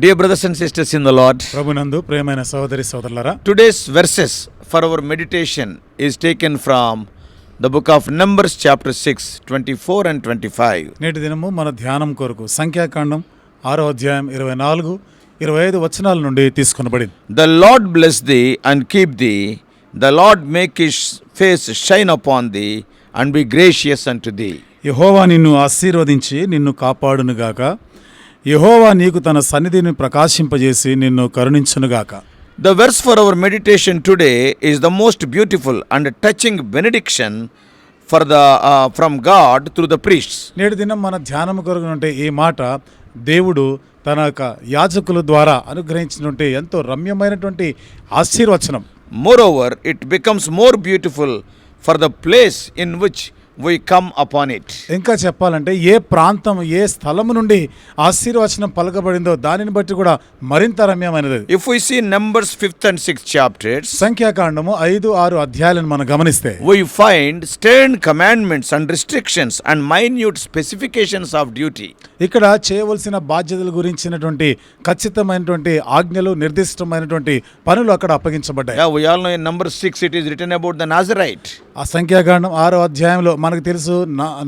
Dear brothers and sisters in the Lord ప్రభునందు ప్రేమైన సోదరి సోదరులరా today's verses for our meditation is taken from the book of Numbers chapter six twenty four and twenty five నేటి దినము మన ధ్యానం కొరకు సంఖ్యాకాండం ఆరో అధ్యాయం ఇరవై నాలుగు ఇరవై ఐదు వచనాల నుండి తీసుకొనబడింది. The Lord bless thee and keep thee the Lord make his face shine upon thee and be gracious and thee యహోవా నిన్ను ఆశీర్వదించి నిన్ను కాపాడునుగాక. యహోవా నీకు తన సన్నిధిని ప్రకాశింపజేసి నిన్ను కరుణించునుగాక. The verse for our meditation today is the most beautiful and touching benediction for the from God through the priests నేటి దినం మన ధ్యానం కొరకు ఉంటే ఈ మాట దేవుడు తన యొక్క యాజకుల ద్వారా అనుగ్రహించినటువంటి ఎంతో రమ్యమైనటువంటి ఆశీర్వచనం. Moreover it becomes more beautiful for the place in which we come upon it ఇంకా చెప్పాలంటే ఏ ప్రాంతం ఏ స్థలము నుండి ఆశీర్వచనం పలకబడిందో దానిని బట్టి కూడా మరింత రమ్యమైనది. If we see Numbers fifth and six chapter సంఖ్యాకాండము ఐదు ఆరు అధ్యాయాలను మనం గమనిస్తే we find stern commandments and restrictions and minute specifications of duty ఇక్కడ చేయవలసిన బాధ్యతల గురించినటువంటి ఖచ్చితమైనటువంటి ఆజ్ఞలు నిర్దిష్టమైనటువంటి పనులు అక్కడ అప్పగించబడ్డాయి. Number six it is written about the Nazirite ఆ సంఖ్యాకాండం ఆరో అధ్యాయంలో మనకు తెలుసు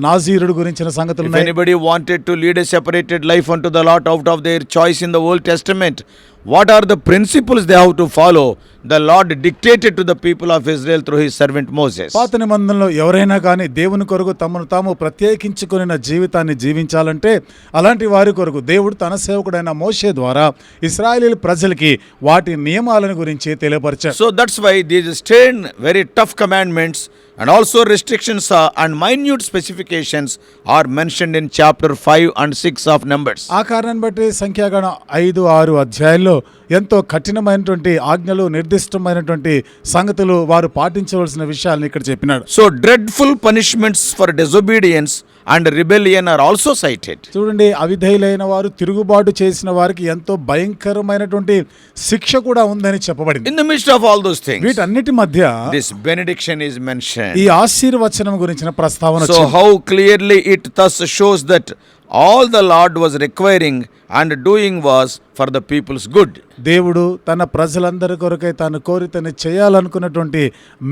నాజీరుడు గురించిన సంగతులు anybody wanted to lead a separated life అంటూ the lot out of their choice in the Old Testament what are the principles they how to follow the Lord dictated to the people of Israel through his servant Moses పాత నిబంధనలో ఎవరైనా కానీ దేవుని కొరకు తమను తాము ప్రత్యేకించుకుని జీవితాన్ని జీవించాలంటే అలాంటి వారి కొరకు దేవుడు తన సేవకుడైన మోసే ద్వారా ఇస్రాయలీల ప్రజలకి వాటి నియమాలను గురించి తెలియపరచారు so that's why these stern very tough commandments and also restrictions are, and minute specifications are mentioned in chapter 5 and 6 of Numbers. ఆ కారణాన్ని బట్టి సంఖ్యాగణం ఐదు ఆరు అధ్యాయాల్లో ఎంతో కఠినమైనటువంటి ఆజ్ఞలు నిర్దిష్టమైనటువంటి సంగతులు వారు పాటించవలసిన విషయాలను ఇక్కడ చెప్పినాడు So dreadful punishments for disobedience and rebellion are also cited చూడండి అవిధేయులైన వారు తిరుగుబాటు చేసిన వారికి ఎంతో భయంకరమైనటువంటి శిక్ష కూడా ఉందని చెప్పబడింది. The midst of all those things వీటన్నిటి మధ్య దిస్ బెనిడిక్షన్ ఇస్ మెన్షన్ ఈ ఆశీర్వచనం గురించిన ప్రస్తావన so how clearly it does shows that all the Lord was requiring and doing was for the people's good. దేవుడు తన ప్రజలందరి కొరకై తాను కోరి తను చేయాలనుకున్నటువంటి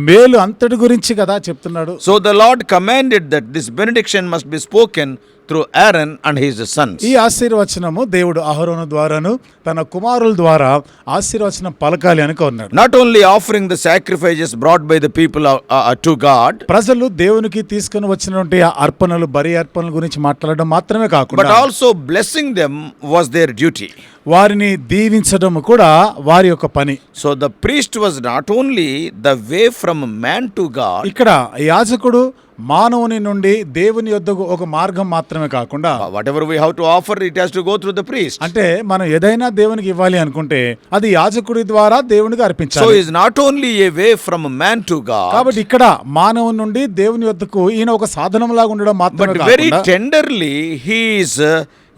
మేలు అంతటి గురించి కదా చెప్తున్నాడు So, the Lord commanded that this benediction must be spoken through Aaron and his sons. ఈ ఆశీర్వచనము దేవుడు అహరోను ద్వారాను తన కుమారుల ద్వారా ఆశీర్వచనం పలకాలి అని కోరినాడు Not only offering the sacrifices brought by the people uh, uh, to God, ప్రజలు దేవునికి తీసుకుని వచ్చినటువంటి అర్పణలు బరి అర్పణల గురించి మాట్లాడడం మాత్రమే but కాకుండా also blessing them was their duty వారిని దీవించడం కూడా వారి యొక్క పని. So the priest was not only the way from man to God ఇక్కడ యాజకుడు మానవుని నుండి దేవుని యొద్దకు ఒక మార్గం మాత్రమే కాకుండా whatever we how to offer it has to go through the priest అంటే మనం ఏదైనా దేవునికి ఇవ్వాలి అనుకుంటే అది యాజకుడి ద్వారా దేవునికి అర్పించాలి. So not only a way from man to God కాబట్టి ఇక్కడ మానవుని నుండి దేవుని యొద్దకు ఈయన ఒక సాధనం లాగా ఉండడం మాత్రమే very tenderly he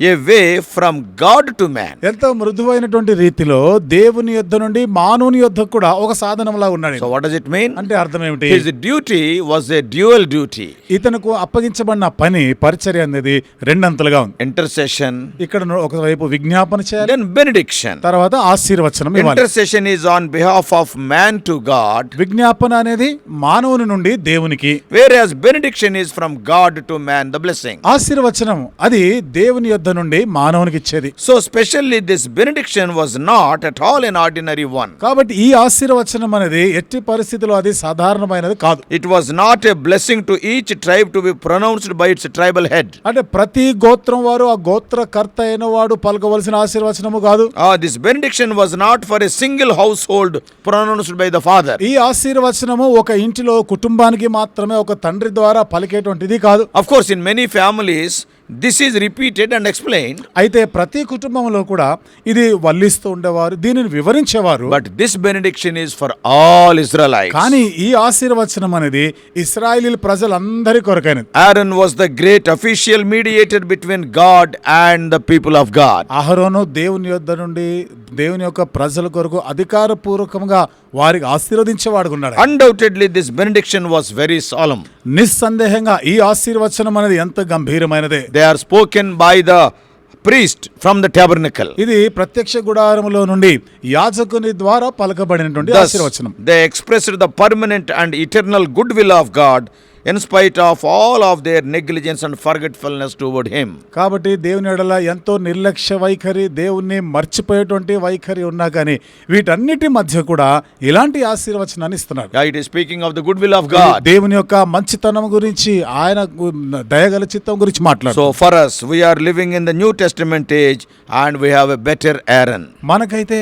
a way from God to man ఎంతో మృదువైనటువంటి రీతిలో దేవుని యుద్ధ నుండి మానవుని యుద్ధ కూడా ఒక సాధనంలా ఉన్నాడు సో వాట్ ఇట్ మీన్ అంటే అర్థం ఏమిటి? Duty was a dual duty ఇతనుకు అప్పగించబడిన పని పరిచర్య అనేది రెండంతలుగా ఉంది. ఇంటర్సెషన్ ఇక్కడ ఒకవైపు విజ్ఞాపన చేయాలి. దెన్ బెనిడిక్షన్ తర్వాత ఆశీర్వచనం intercession is on behalf of man to God విజ్ఞాపన అనేది మానవుని నుండి దేవునికి. Whereas benediction is from God to man the ఆశీర్వచనం అది దేవుని యొద్ దేవదత్త నుండి మానవునికి ఇచ్చేది. So specially this benediction was not at all an ordinary one కాబట్టి ఈ ఆశీర్వచనం అనేది ఎట్టి పరిస్థితిలో అది సాధారణమైనది కాదు. It was not a blessing to each tribe to be pronounced by its tribal head అంటే ప్రతి గోత్రం వారు ఆ గోత్ర కర్త అయిన వాడు పలకవలసిన ఆశీర్వచనము కాదు. ఆ this benediction was not for a single household pronounced by the father ఈ ఆశీర్వచనము ఒక ఇంటిలో కుటుంబానికి మాత్రమే ఒక తండ్రి ద్వారా పలికేటువంటిది కాదు. Of course in many families this is repeated and explain అయితే ప్రతి కుటుంబంలో కూడా ఇది వల్లిస్తూ ఉండేవారు దీనిని వివరించేవారు. But this benediction is for all Israel కానీ ఈ ఆశీర్వచనం అనేది ఇస్రాయల్ ప్రజలందరి కొరకైనది. Aaron was the great official mediated between God and the people of God ఆహరోను దేవుని యొద్ నుండి దేవుని యొక్క ప్రజల కొరకు అధికార పూర్వకంగా వారికి ఆశీర్వదించేవాడు ఉన్నాడు. Undoubtedly this benediction was very solemn నిస్సందేహంగా ఈ ఆశీర్వచనం అనేది ఎంత గంభీరమైనదే. They are spoken by the priest from the tabernacle ఇది ప్రత్యక్ష గుడారములో నుండి యాజకుని ద్వారా పలకబడినటువంటి ఆశీర్వచనం. They expressed the permanent and eternal goodwill of God in spite of all of their negligence and forgetfulness toward Him. కాబట్టి దేవుని ఎడల ఎంతో నిర్లక్ష్య వైఖరి దేవుణ్ణి మర్చిపోయేటువంటి వైఖరి ఉన్నా కానీ వీటన్నిటి మధ్య కూడా ఇలాంటి ఆశీర్వచనాన్ని ఇస్తున్నారు Yeah, it is speaking of the goodwill of God. దేవుని యొక్క మంచితనం గురించి ఆయన దయగల చిత్తం గురించి మాట్లాడు So, for us, we are living in the New Testament age and we have a better Aaron. మనకైతే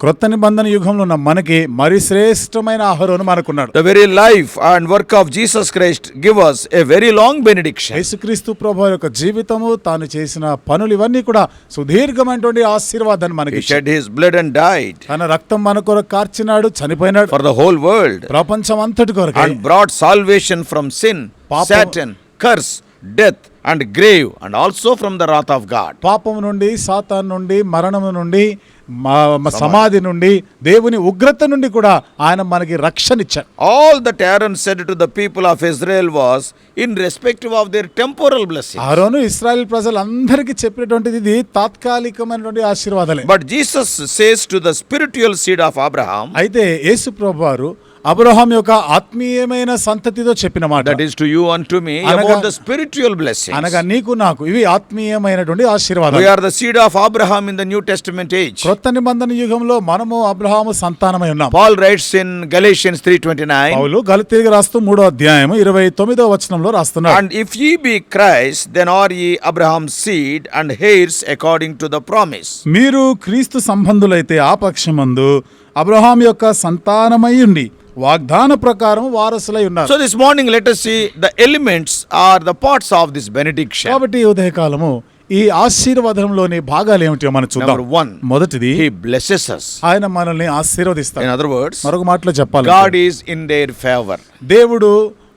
క్రొత్త నిబంధన యుగంలో ఉన్న మనకి మరి శ్రేష్టమైన ఆహారం మనకున్నాడు. The very life and work of Jesus Christ give us a very long benediction యేసుక్రీస్తు ప్రభు యొక్క జీవితము తాను చేసిన పనులు ఇవన్నీ కూడా సుదీర్ఘమైనటువంటి ఆశీర్వాదాన్ని మనకి shed his blood and died తన రక్తం మన కొరకు కార్చినాడు చనిపోయినాడు. ఫర్ ద హోల్ వరల్డ్ ప్రపంచం అంతటి కొరకు and brought salvation from sin Satan curse death and grave and also from the wrath of God పాపం నుండి సాతాన్ నుండి మరణం నుండి మా సమాధి. నుండి దేవుని ఉగ్రత నుండి కూడా ఆయన మనకి రక్షణ రక్షణిచ్చాడు all that Aaron said to the people of Israel was in respect of their temporal bless ఆరోను ఇస్రాయల్ ప్రజలందరికీ చెప్పినటువంటి ఇది తాత్కాలికమైనటువంటి ఆశీర్వాదాలే. But Jesus says to the spiritual seed of Abraham అయితే యేసు ప్రభు అబ్రహాం యొక్క ఆత్మీయమైన సంతతితో చెప్పిన మాట. That to you and to me about the spiritual bless అనగా నీకు నాకు ఇవి ఆత్మీయమైనటువంటి ఆశీర్వాదం we the seed of Abraham in the new Testament age కొత్త నిబంధన యుగంలో మనము అబ్రహాం సంతానమై ఉన్నాం. పాల్ రైట్స్ ఇన్ గలేషియన్స్ 3:29 పౌలు గలతీయులకు రాస్తూ మూడో అధ్యాయము 29వ వచనంలో రాస్తున్నారు and if you be Christ then are ye Abraham seed and heirs according to the promise మీరు క్రీస్తు సంబంధులైతే ఆ పక్షమందు అబ్రహాం యొక్క సంతానమై ఉండి వాగ్దాన ప్రకారం వారసులై ఉన్నారు. So this morning let see the elements are the parts of this benediction కాబట్టి ఉదయకాలము ఈ ఆశీర్వాదంలోని భాగాలు ఏమిటో మనం చూద్దాం. వన్ మొదటిది హీ బ్లెసెస్ ఆయన మనల్ని ఆశీర్వదిస్తారు ఇన్ అదర్ వర్డ్స్ మరొక మాటలో చెప్పాలి God is in their favour దేవుడు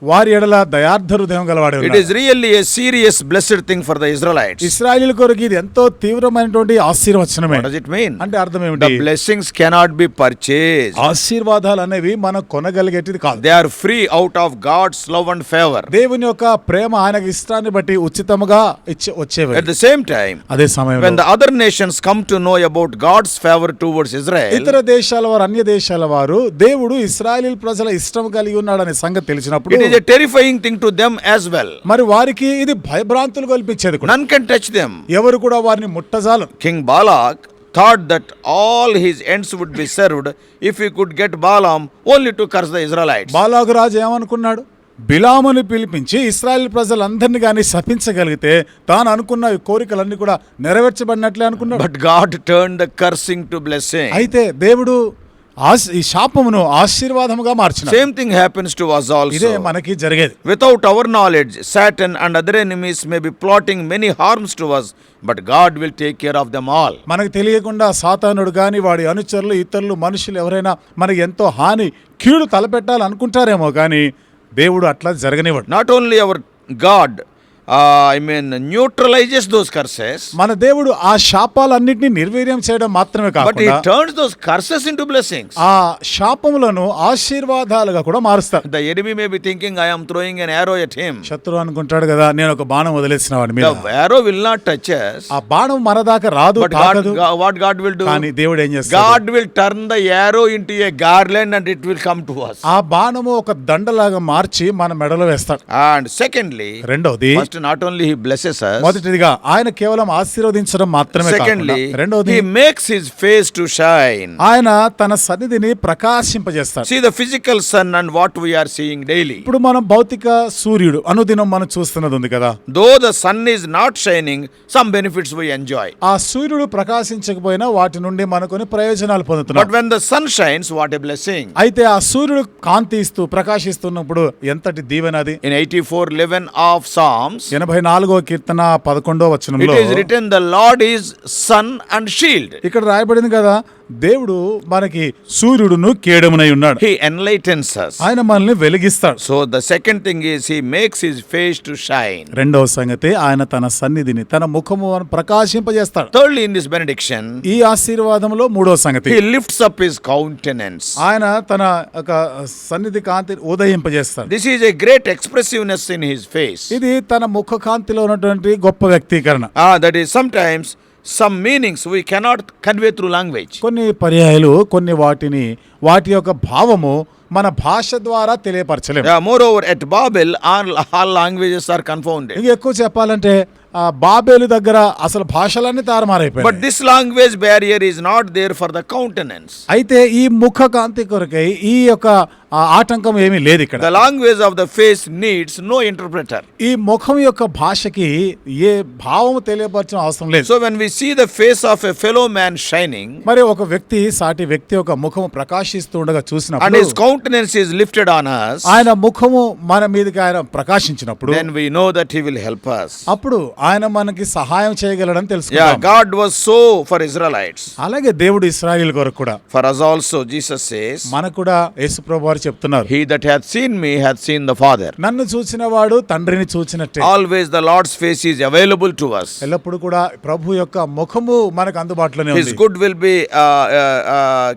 వారి ఎడల దయార్థ హృదయం గలవాడు it is serious blessed thing for the Israelite ఇజ్రాయెలీల కొరకు ఇది ఎంతో తీవ్రమైనటువంటి ఆశీర్వచనమే. అంటే అర్థం ఏంటి బ్లెస్సింగ్స్ కెనాట్ బి పర్చేజ్ ఆశీర్వాదాలు అనేవి మనం కొనగలిగేటిది కాదు. They are free out of God's love and favour దేవుని యొక్క ప్రేమ ఆయన ఇష్టాన్ని బట్టి ఉచితముగా ఇచ్చే వచ్చేవి. ద సేమ్ టైం అదే సమయం the other nations come to know about God's favour towards Israel ఇతర దేశాల వారు అన్య దేశాల వారు దేవుడు ఇజ్రాయెలీల ప్రజల ఇష్టం కలిగి ఉన్నాడనే సంగతి తెలిసినప్పుడు is a terrifying thing to them as well. మరి వారికి ఇది భయభ్రాంతులు కల్పించేది కూడా None can touch them. ఎవరు కూడా వారిని ముట్టజాలు King Balak thought that all his ends would be served if he could get Balaam only to curse the Israelites. బాలాగు రాజు ఏమనుకున్నాడు బిలాముని పిలిపించి ఇస్రాయల్ ప్రజలందరినీ కానీ శపించగలిగితే తాను అనుకున్న కోరికలన్నీ కూడా నెరవేర్చబడినట్లే అనుకున్నాడు But God turned the cursing to blessing. అయితే దేవుడు ఈ శాపమును ఆశీర్వాదముగా మార్చిన. Same thing happens to us all ఇదే మనకి జరిగేది. Without our knowledge Satan and other enemies may be plotting many harms to us but God will take care of them all మనకు తెలియకుండా సాతానుడు గాని వాడి అనుచరులు ఇతరులు మనుషులు ఎవరైనా మనకి ఎంతో హాని కీడు తలపెట్టాలనుకుంటారేమో కానీ దేవుడు అట్లా జరగనివాడు not only our God I mean neutralizes those curses మన దేవుడు ఆ శాపాలన్నిటిని నిర్వీర్యం చేయడం మాత్రమే కాబట్టి turns those curses into blessing ఆ శాపములను ఆశీర్వాదాలుగా కూడా మారుస్తారు. The enemy may be thinking I throwing an at him శత్రు అనుకుంటాడు కదా నేను ఒక బాణం వదిలేసిన వాడిని ఏరో విల్ నాట్ టచ్ ఆ బాణం మన దాకా రాదు వాట్ గాడ్ విల్ డూ కానీ దేవుడు ఏం God will turn the arrow into garland and it will come to us ఆ బాణము ఒక దండలాగా మార్చి మన మెడలో వేస్తాడు. అండ్ సెకండ్లీ రెండోది first not only he blesses మొదటిదిగా ఆయన కేవలం ఆశీర్వదించడం మాత్రమే రెండోది makes his face to shine ఆయన తన సన్నిధిని ప్రకాశింపజేస్తాడు. See the physical sun and what we are seeing daily ఇప్పుడు మనం భౌతిక సూర్యుడు అనుదినం మనం చూస్తున్నది ఉంది కదా. Though the sun is not shining some benefits we enjoy ఆ సూర్యుడు ప్రకాశించకపోయినా వాటి నుండి మనకొని ప్రయోజనాలు పొందుతున్నాం but when the sun shines what a blessing అయితే ఆ సూర్యుడు కాంతి ఇస్తూ ప్రకాశిస్తున్నప్పుడు ఎంతటి దీవెనది? In eighty four eleven of Psalms ఎనభై నాలుగో కీర్తన పదకొండో it వచనంలో is written, The Lord is sun and shield. ఇక్కడ రాయబడింది కదా దేవుడు మనకి సూర్యుడును కేడమునై ఉన్నాడు. హి ఎన్లైటెన్స్ ఆయన మనల్ని వెలిగిస్తాడు. So the second thing is he makes his face to shine రెండవ సంగతి ఆయన తన సన్నిధిని తన ముఖమును ప్రకాశింపజేస్తాడు. థర్డ్ ఇన్ దిస్ బెనిడిక్షన్ ఈ ఆశీర్వాదంలో మూడో సంగతి. He lifts up his countenance ఆయన తన ఒక సన్నిధి కాంతి ఉదయింపజేస్తాడు. This is a great expressiveness in his face ఇది తన ముఖ కాంతిలో ఉన్నటువంటి గొప్ప వ్యక్తీకరణ. ఆ that is sometimes some meanings we cannot convey through language కొన్ని పర్యాయాలు కొన్ని వాటిని వాటి యొక్క భావము మన భాష ద్వారా తెలియపరచలేదు moreover at Babel all languages are confounded ఎక్కువ చెప్పాలంటే బాబేలు దగ్గర అసలు భాషలన్నీ తారుమారైపోయి but this language barrier is not there for the countenance అయితే ఈ ముఖ కాంతి కొరకై ఈ యొక్క ఆటంకం ఏమీ లేదు ఇక్కడ. The language of the face needs no interpreter ఈ ముఖం యొక్క భాషకి ఏ భావం తెలియపరచడం అవసరం లేదు. So when we see the face of a fellow man shining మరి ఒక వ్యక్తి సాటి వ్యక్తి యొక్క ముఖం ప్రకాశిస్తుండగా చూసిన and his countenance is lifted on us ఆయన ముఖము మన మీదకి ఆయన ప్రకాశించినప్పుడు then we know that he will help us అప్పుడు ఆయన మనకి సహాయం చేయగలడని తెలుసుకుందాం. God was so for Israelites అలాగే దేవుడు ఇజ్రాయెల్ కొరకు కూడా. ఫర్ us ఆల్సో జీసస్ మనకు మన కూడా యేసుప్రభు వారు చెప్తున్నారు. He that has seen me has seen the father నన్ను చూసిన వాడు తండ్రిని చూసినట్టే always the Lord's face is available to us. ఎల్లప్పుడు కూడా ప్రభు యొక్క ముఖము మనకు అందుబాటులోనే ఉంది. His good will be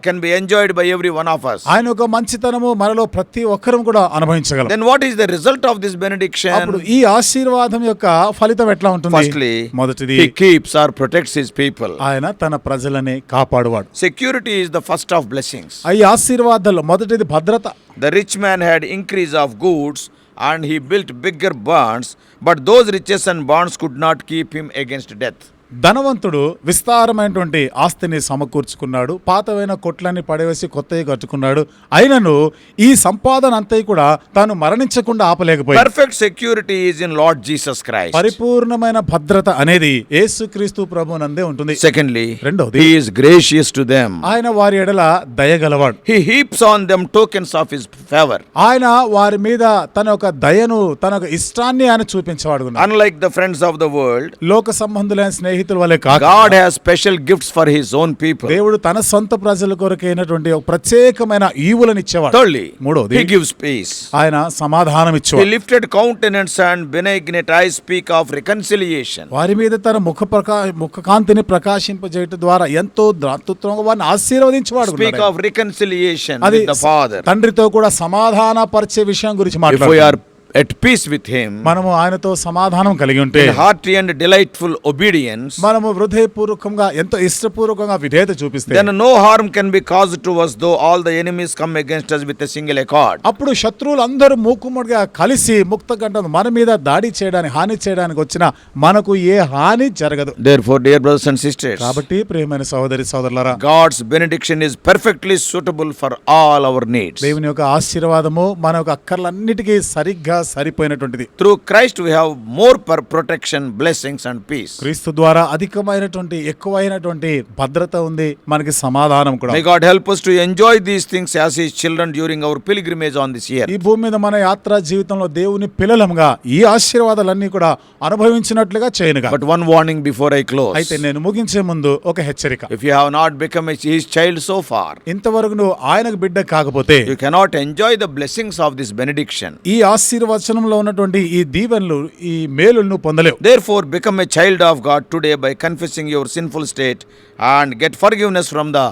can be enjoyed by every one of us ఆయన యొక్క మంచితనము మనలో ప్రతి ఒక్కరం కూడా అనుభవించగలం. Then what is the result of this benediction అప్పుడు ఈ ఆశీర్వాదం యొక్క ఫలితం ఎట్లా ఉంటుంది Firstly, మొదటిది keeps or protects his people. ఆయన తన ప్రజలని కాపాడువాడు Security is the first of blessings. ఈ ఆశీర్వాదాలు మొదటిది భద్రత The rich man had increase of goods and he built bigger barns, but those riches and barns could not keep him against death. ధనవంతుడు విస్తారమైనటువంటి ఆస్తిని సమకూర్చుకున్నాడు పాతవైన కొట్లని పడవేసి కొత్తవి కట్టుకున్నాడు అయినను ఈ సంపాదన అంతా కూడా తాను మరణించకుండా Perfect security is in Lord Jesus Christ. పరిపూర్ణమైన భద్రత అనేది యేసుక్రీస్తు ప్రభునందే ఉంటుంది Secondly, రెండవది he is gracious to them. ఆయన వారి ఎడల దయగలవాడు He heaps on them tokens of his favor. ఆయన వారి మీద తన యొక్క దయను తన యొక్క ఇష్టాన్ని ఆయన చూపించేవాడు. Unlike the friends of the world, లోక సంబంధులైన స్నేహితుల స్నేహితుల వలె కాదు God has special gifts for his own people దేవుడు తన సొంత ప్రజల కొరకైనటువంటి ఒక ప్రత్యేకమైన ఈవులను ఇచ్చేవాడు. తల్లీ మూడో హి గివ్స్ పీస్ ఆయన సమాధానం ఇచ్చే lifted countenance and benignity I speak of reconciliation వారి మీద తన ముఖ ప్రకా ముఖ కాంతిని ప్రకాశింపజేయటం ద్వారా ఎంతో దాతృత్వంగా వారిని ఆశీర్వదించేవాడు స్పీక్ ఆఫ్ రికన్సిలియేషన్ అది ఫాదర్ తండ్రితో కూడా సమాధాన పరిచే విషయం గురించి మాట్లాడుతున్నాం. At peace with him, మనము ఆయనతో సమాధానం కలిగి ఉంటే hearty and delightful obedience, మనము హృదయపూర్వకంగా ఎంతో ఇష్టపూర్వకంగా విధేయత చూపిస్తే then no harm can be caused to us though all the enemies come against us with a single accord. అప్పుడు శత్రువులు అందరూ మూకుమ్మడిగా కలిసి ముక్త గంటను మన మీద దాడి చేయడానికి హాని చేయడానికి వచ్చిన మనకు ఏ హాని జరగదు Therefore, dear brothers and sisters, కాబట్టి ప్రియమైన సహోదరి సోదరులారా God's benediction is perfectly suitable for all our needs. దేవుని యొక్క ఆశీర్వాదము మన యొక్క అక్కర్లన్నిటికీ సరిగ్గా సరిపోయినటువంటిది. Through Christ we have more per protection blessings and peace క్రీస్తు ద్వారా అధికమైనటువంటి ఎక్కువైనటువంటి భద్రత ఉంది మనకి సమాధానం కూడా God help to enjoy these things as his children during our pilgrimage on this earth ఈ భూమి మీద మన యాత్ర జీవితంలో దేవుని పిల్లలంగా ఈ ఆశీర్వాదాలన్నీ కూడా అనుభవించినట్లుగా చేయనుగా. But one warning before I close అయితే నేను ముగించే ముందు ఒక హెచ్చరిక. If you have not become his child so far ఇంతవరకు ఆయనకు బిడ్డ కాకపోతే you cannot enjoy the blessings of this benediction ఈ ఆశీర్వాద వచనంలో ఉన్నటువంటి ఈ దీవెనలు ఈ మేలును పొందలేవు. Therefore become a child of God today by confessing your sinful state and get forgiveness from the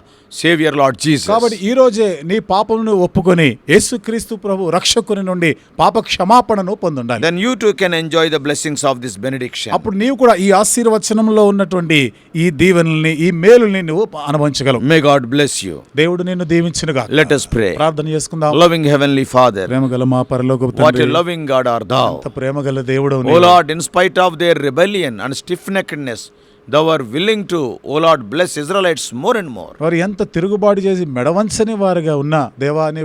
saviour Lord Jesus కాబట్టి ఈ రోజే నీ పాపమును ఒప్పుకొని యేసుక్రీస్తు ప్రభు రక్షకుని నుండి పాప క్షమాపణను పొందుండాలి. Then you too can enjoy the blessings of this benediction అప్పుడు నీవు కూడా ఈ ఆశీర్వచనంలో ఉన్నటువంటి ఈ దీవెనల్ని ఈ మేలుల్ని నువ్వు అనుభవించగలవు. మే గాడ్ బ్లెస్ యు దేవుడు నిన్ను దీవించునుగా. Let us pray. ప్రార్థన చేసుకుందాం. లవింగ్ హెవెన్లీ ఫాదర్ ప్రేమగల మా పరలోకపు తండ్రి what a loving God art thou ప్రేమగల దేవుడవు నీవు. O Lord in spite of their rebellion and stiff neckedness thou wert willing to O Lord bless more and more వారు ఎంత తిరుగుబాటు చేసి మెడవంచని వారుగా ఉన్న దేవా అనే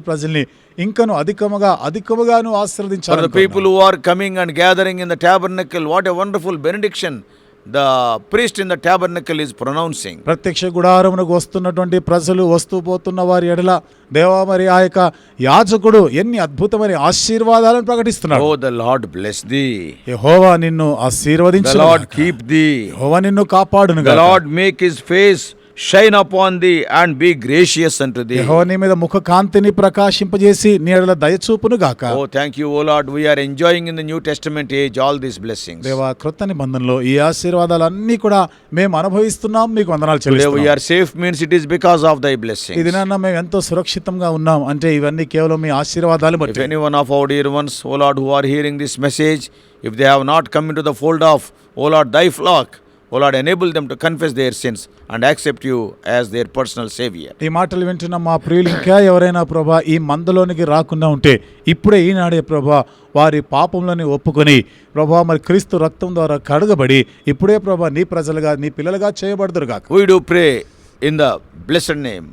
ప్రజల్ని ఇంకను అధికముగా అధికముగాను ఆశ్రదించారు people who coming and gathering in the tabernacle what a wonderful benediction the priest in the tabernacle is pronouncing. ప్రత్యక్ష గుడారమునకు వస్తున్నటువంటి ప్రజలు వస్తూ పోతున్న వారి ఎడల దేవా మరి ఆ యొక్క యాజకుడు ఎన్ని అద్భుతమైన ఆశీర్వాదాలను ప్రకటిస్తున్నాడు Oh, the Lord bless thee. యెహోవా నిన్ను The ఆశీర్వదించు Lord keep thee. యెహోవా నిన్ను కాపాడును The Lord make his shine upon thee and be gracious అంటుంది నీ మీద ముఖ కాంతిని ప్రకాశింపజేసి నీడల దయచూపును గాక. O thank you O Lord we are enjoying in the new testament age all this blessing దేవా కృత నిబంధనలో ఈ ఆశీర్వాదాలన్నీ కూడా మేము అనుభవిస్తున్నాం. మీకు వందనాలు చెల్లే are safe means it is because of thy blessing ఇది నాన్న మేము ఎంతో సురక్షితంగా ఉన్నాం. అంటే ఇవన్నీ కేవలం మీ ఆశీర్వాదాలు మరి any one of our dear ones O Lord who are hearing this message if they have not come into the fold of O Lord thy flock O Lord, enable them to confess their sins and accept you as their personal Savior. ఈ మాటలు వింటున్న మా ప్రియులు ఇంకా ఎవరైనా ప్రభా ఈ మందలోనికి రాకుండా ఉంటే ఇప్పుడే ఈనాడే ప్రభా వారి పాపంలోని ఒప్పుకొని ప్రభా మరి క్రీస్తు రక్తం ద్వారా కడగబడి ఇప్పుడే ప్రభా నీ ప్రజలుగా నీ పిల్లలుగా చేయబడదురు గాక We do pray in the blessed name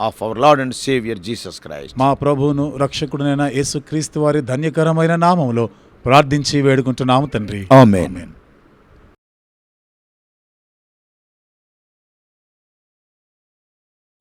of our Lord and Savior Jesus Christ. మా ప్రభువును రక్షకుడునైన యేసుక్రీస్తు వారి ధన్యకరమైన నామములో ప్రార్థించి వేడుకుంటున్నాము తండ్రి Amen.